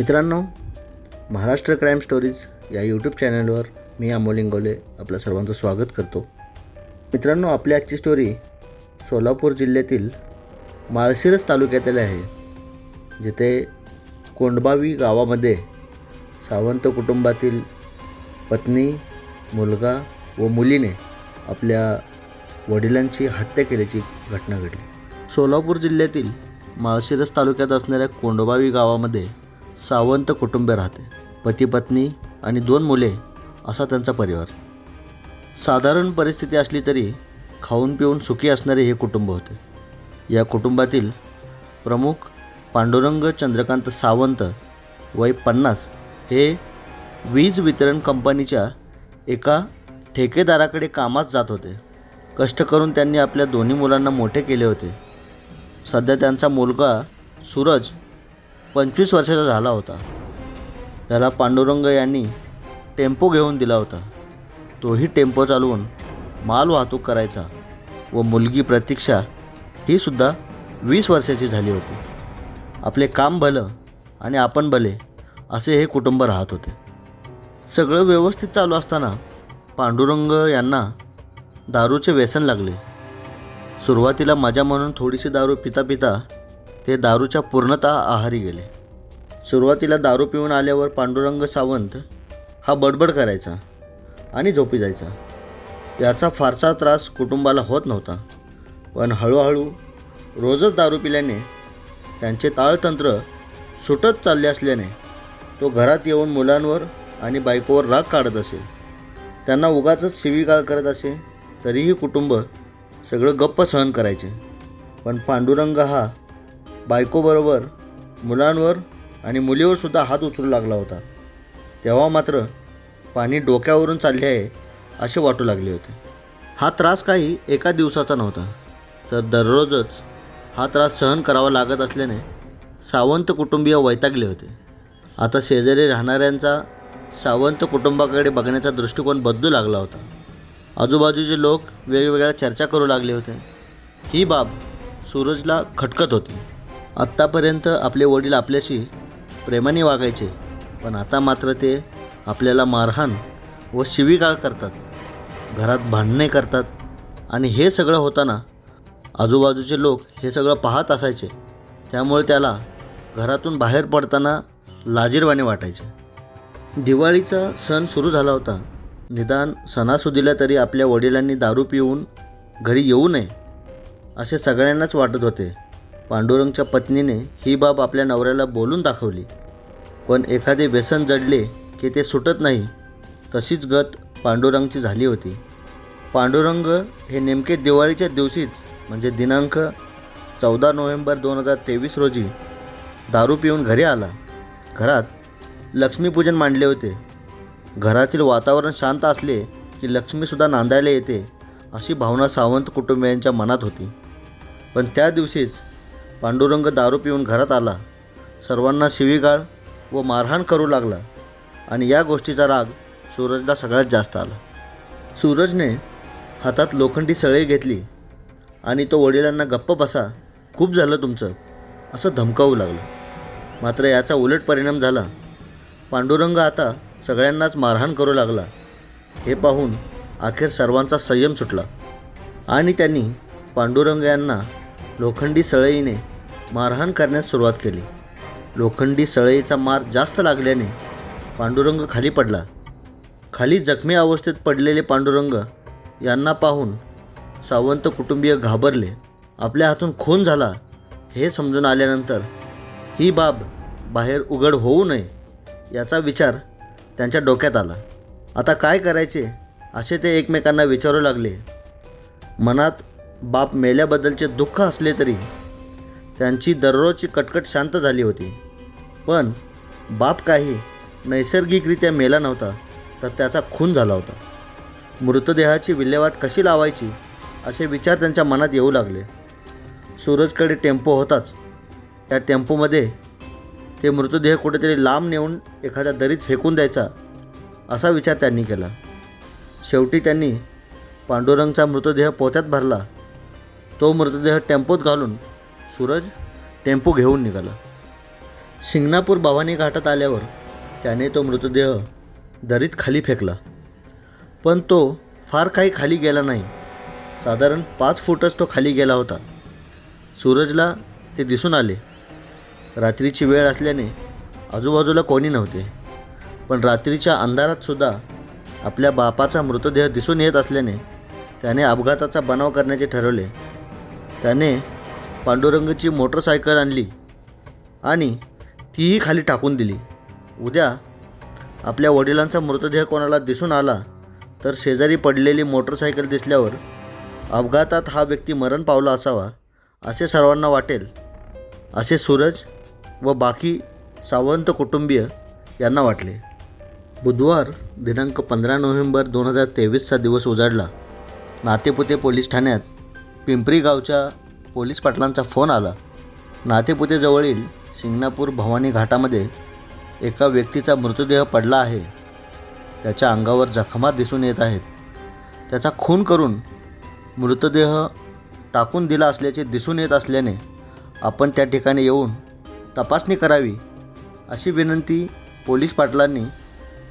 मित्रांनो Maharashtra crime stories या YouTube चॅनलवर मी अमोल इंगोले आपलं सर्वांचं स्वागत करतो. मित्रांनो आपली आजची स्टोरी सोलापूर जिल्ह्यातील माळशिरस तालुक्यातील आहे. जिथे कोंडबावी गावामध्ये सावंत कुटुंबातील पत्नी मुलगा व मुलीने आपल्या वडिलांची हत्या केल्याची घटना घडली. सोलापूर जिल्ह्यातील माळशिरस तालुक्यात असणाऱ्या कोंडबावी गावामध्ये सावंत कुटुंब राहते. पती पत्नी आणि दोन मुले असा त्यांचा परिवार. साधारण परिस्थिती असली तरी खाऊन पिऊन सुखी असणारे हे कुटुंब होते. या कुटुंबातील प्रमुख पांडुरंग चंद्रकांत सावंत वय पन्नास हे वीज वितरण कंपनीच्या एका ठेकेदाराकडे कामात जात होते. कष्ट करून त्यांनी आपल्या दोन्ही मुलांना मोठे केले होते. सध्या त्यांचा मुलगा सूरज पंचवीस वर्षाचा झाला होता. त्याला पांडुरंग यांनी टेम्पो घेऊन दिला होता. तोही टेम्पो चालवून माल वाहतूक करायचा व मुलगी प्रतीक्षा ही सुद्धा वीस वर्षाची झाली होती. आपले काम भलं आणि आपण भले असे हे कुटुंब राहत होते. सगळं व्यवस्थित चालू असताना पांडुरंग यांना दारूचे व्यसन लागले. सुरुवातीला मजा म्हणून थोडीशी दारू पिता पिता ते दारूच्या पूर्णतः आहारी गेले. सुरुवातीला दारू पिऊन आल्यावर पांडुरंग सावंत हा बडबड करायचा आणि झोपी जायचा. याचा फारसा त्रास कुटुंबाला होत नव्हता. पण हळूहळू रोजच दारू पिल्याने त्यांचे ताळतंत्र सुटत चालले असल्याने तो घरात येऊन मुलांवर आणि बायकोवर राग काढत असे. त्यांना उगाचच शिवीगाळ करत असे तरीही कुटुंब सगळं गप्प सहन करायचे. पण पांडुरंग हा बायकोबरोबर मुलांवर आणि मुलीवर सुद्धा हात उचलू लागला होता. तेव्हा मात्र पाणी डोक्यावरून चालले आहे असे वाटू लागले होते. हा त्रास काही एका दिवसाचा नव्हता. तर दररोजच हा त्रास सहन करावा लागत असल्याने सावंत कुटुंबीय वैतागले होते. आता शेजारी राहणाऱ्यांचा सावंत कुटुंबाकडे बघण्याचा दृष्टिकोन बदलू लागला होता. आजूबाजूचे लोक वेगवेगळ्या चर्चा करू लागले होते. ही बाब सूरजला खटकत होती. आत्तापर्यंत आपले वडील आपल्याशी प्रेमाने वागायचे पण आता मात्र ते आपल्याला मारहाण व शिविका करतात घरात भांडणे करतात आणि हे सगळं होताना आजूबाजूचे लोक हे सगळं पाहत असायचे. त्यामुळे त्याला घरातून बाहेर पडताना लाजीरवाणे वाटायचे. दिवाळीचा सण सुरू झाला होता. निदान सणासुदीला तरी आपल्या वडिलांनी दारू पिऊन घरी येऊ नये असे सगळ्यांनाच वाटत होते. पांडुरंगच्या पत्नीने ही बाब आपल्या नवऱ्याला बोलून दाखवली. पण एखादे व्यसन जडले की ते सुटत नाही तशीच गत पांडुरंगची झाली होती. पांडुरंग हे नेमके दिवाळीच्या दिवशीच म्हणजे दिनांक चौदा नोव्हेंबर दोन हजार तेवीस रोजी दारू पिऊन घरी आला. घरात लक्ष्मीपूजन मांडले होते. घरातील वातावरण शांत असले की लक्ष्मीसुद्धा नांदायला येते अशी भावना सावंत कुटुंबियांच्या मनात होती. पण त्या दिवशीच पांडुरंग दारू पिऊन घरात आला. सर्वांना शिवीगाळ व मारहाण करू लागला आणि या गोष्टीचा राग सूरजला सगळ्यात जास्त आला. सूरजने हातात लोखंडी सळई घेतली आणि तो वडिलांना गप्प बसा खूप झालं तुमचं असं धमकावू लागलं. मात्र याचा उलट परिणाम झाला. पांडुरंग आता सगळ्यांनाच मारहाण करू लागला. हे पाहून अखेर सर्वांचा संयम सुटला आणि त्यांनी पांडुरंग यांना लोखंडी सळईने मारहाण करण्यास सुरुवात केली. लोखंडी सळईचा मार जास्त लागल्याने पांडुरंग खाली पडला. खाली जखमी अवस्थेत पडलेले पांडुरंग यांना पाहून सावंत कुटुंबीय घाबरले. आपल्या हातून खून झाला हे समजून आल्यानंतर ही बाब बाहेर उघड होऊ नये याचा विचार त्यांच्या डोक्यात आला. आता काय करायचे असे ते एकमेकांना विचारू लागले. मनात बाप मेल्याबद्दलचे दुःख असले तरी त्यांची दररोजची कटकट शांत झाली होती. पण बाप काही नैसर्गिकरित्या मेला नव्हता तर त्याचा खून झाला होता. मृतदेहाची विल्हेवाट कशी लावायची असे विचार त्यांच्या मनात येऊ लागले. सूरजकडे टेम्पो होताच. त्या टेम्पोमध्ये ते मृतदेह कुठेतरी लांब नेऊन एखाद्या दरीत फेकून द्यायचा असा विचार त्यांनी केला. शेवटी त्यांनी पांडुरंगचा मृतदेह पोत्यात भरला. तो मृतदेह टेम्पोत घालून सूरज टेम्पो घेऊन निघाला. शिंगणापूर भवानी घाटात आल्यावर त्याने तो मृतदेह दरीत खाली फेकला. पण तो फार काही खाली गेला नाही. साधारण पाच फूटच तो खाली गेला होता. सूरजला ते दिसून आले. रात्रीची वेळ असल्याने आजूबाजूला कोणी नव्हते. पण रात्रीच्या अंधारातसुद्धा आपल्या बापाचा मृतदेह दिसून येत असल्याने त्याने अपघाताचा बनाव करण्याचे ठरवले. त्याने पांडुरंगची मोटरसायकल आणली आणि तीही खाली टाकून दिली. उद्या आपल्या वडिलांचा मृतदेह कोणाला दिसून आला तर शेजारी पडलेली मोटरसायकल दिसल्यावर अपघातात हा व्यक्ती मरण पावला असावा असे सर्वांना वाटेल असे सूरज व बाकी सावंत कुटुंबीय यांना वाटले. बुधवार दिनांक पंधरा नोव्हेंबर दोन हजार तेवीसचा दिवस उजाडला. नातेपुते पोलीस ठाण्यात पिंपरी गावच्या पोलीस पाटलांचा फोन आला. नातेपुतेजवळील शिंगणापूर भवानी घाटामध्ये एका व्यक्तीचा मृतदेह पडला आहे. त्याच्या अंगावर जखमा दिसून येत आहेत. त्याचा खून करून मृतदेह टाकून दिला असल्याचे दिसून येत असल्याने आपण त्या ठिकाणी येऊन तपासणी करावी अशी विनंती पोलीस पाटलांनी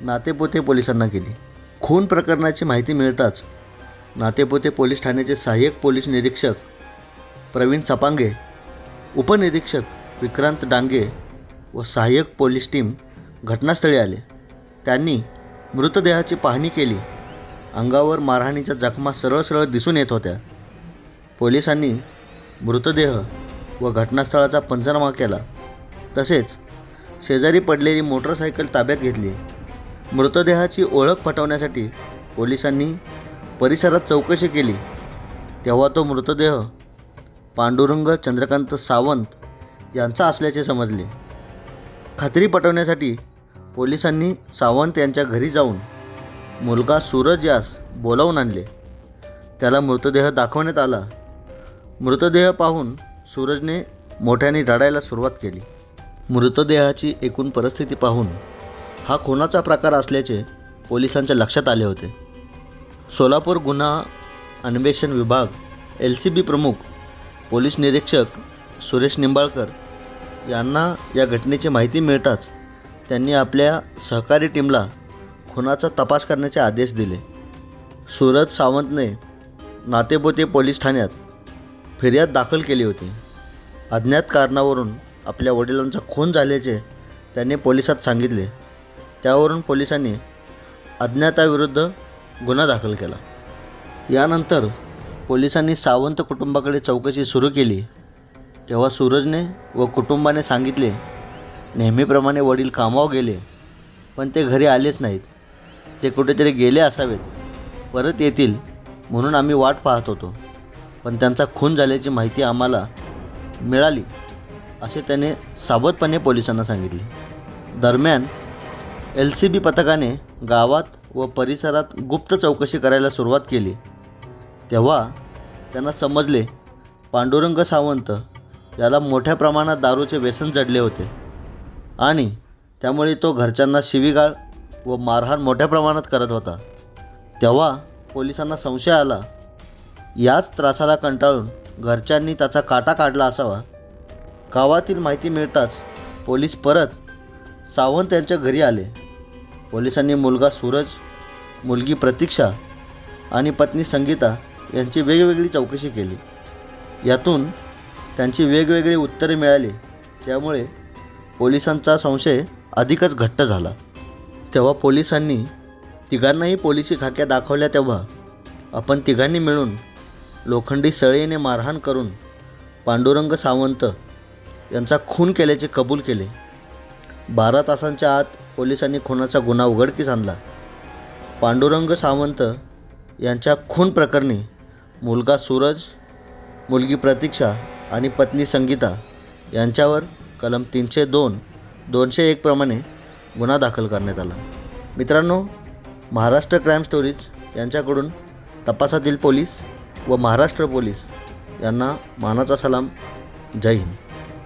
नातेपोते पोलिसांना केली. खून प्रकरणाची माहिती मिळताच नातेपोते पोलीस ठाण्याचे सहाय्यक पोलीस निरीक्षक प्रवीण सपांगे उपनिरीक्षक विक्रांत डांगे व सहाय्यक पोलीस टीम घटनास्थळी आले. त्यांनी मृतदेहाची पाहणी केली. अंगावर मारहाणीच्या जखमा सरळ सरळ दिसून येत होत्या. पोलिसांनी मृतदेह व घटनास्थळाचा पंचनामा केला. तसेच शेजारी पडलेली मोटरसायकल ताब्यात घेतली. मृतदेहाची ओळख पटवण्यासाठी पोलिसांनी परिसरात चौकशी केली तेव्हा तो मृतदेह पांडुरंग चंद्रकांत सावंत यांचा असल्याचे समजले. खात्री पटवण्यासाठी पोलिसांनी सावंत यांच्या घरी जाऊन मुलगा सूरज यास बोलावून आणले. त्याला मृतदेह दाखवण्यात आला. मृतदेह पाहून सूरजने मोठ्याने रडायला सुरुवात केली. मृतदेहाची एकूण परिस्थिती पाहून हा खुनाचा प्रकार असल्याचे पोलिसांच्या लक्षात आले होते. सोलापूर गुन्हा अन्वेषण विभाग एल सी बी प्रमुख पोलीस निरीक्षक सुरेश निंबाळकर यांना या घटनेची माहिती मिळताच त्यांनी आपल्या सहकारी टीमला खुनाचा तपास करण्याचे आदेश दिले. सूरज सावंतने नातेपोते पोलीस ठाण्यात फिर्याद दाखल केली होती. अज्ञात कारणावरून आपल्या वडिलांचा खून झाल्याचे त्यांनी पोलिसात सांगितले. त्यावरून पोलिसांनी अज्ञाताविरुद्ध गुन्हा दाखल केला. यानंतर पोलिसांनी सावंत कुटुंबाकडे चौकशी सुरू केली. तेव्हा सूरजने व कुटुंबाने सांगितले नेहमीप्रमाणे वडील कामावर गेले पण ते घरी आलेच नाहीत. ते कुठेतरी गेले असावेत. परत येतील म्हणून आम्ही वाट पाहत होतो. पण त्यांचा खून झाल्याची माहिती आम्हाला मिळाली असे त्याने सावधपणे पोलिसांना सांगितले. दरम्यान एल सी बी पथकाने गावात व परिसरात गुप्त चौकशी करायला सुरुवात केली. तेव्हा त्यांना समजले पांडुरंग सावंत याला मोठ्या प्रमाणात दारूचे व्यसन जडले होते. आणि त्यामुळे तो घरच्यांना शिवीगाळ व मारहाण मोठ्या प्रमाणात करत होता. तेव्हा पोलिसांना संशय आला याच त्रासाला कंटाळून घरच्यांनी त्याचा काटा काढला असावा. गावातील माहिती मिळताच पोलीस परत सावंत यांच्या घरी आले. पोलिसांनी मुलगा सूरज मुलगी प्रतीक्षा आणि पत्नी संगीता यांची वेगवेगळी चौकशी केली. यातून त्यांची वेगवेगळी उत्तरे मिळाली. त्यामुळे पोलिसांचा संशय अधिकच घट्ट झाला. तेव्हा पोलिसांनी तिघांनाही पोलिसी खाक्या दाखवल्या तेव्हा आपण तिघांनी मिळून लोखंडी सळीने मारहाण करून पांडुरंग सावंत यांचा खून केल्याचे कबूल केले. बारा तासांच्या आत पोलिसांनी खुनाचा गुन्हा उघडकीस आणला. पांडुरंग सावंत यांच्या खून प्रकरणी मुलगा सूरज मुलगी प्रतीक्षा आणि पत्नी संगीता यांच्यावर कलम तीनशे दोन दोनशे एकप्रमाणे गुन्हा दाखल करण्यात आला. मित्रांनो महाराष्ट्र क्राईम स्टोरीज यांच्याकडून तपासातील पोलीस व महाराष्ट्र पोलीस यांना मानाचा सलाम. जय हिंद.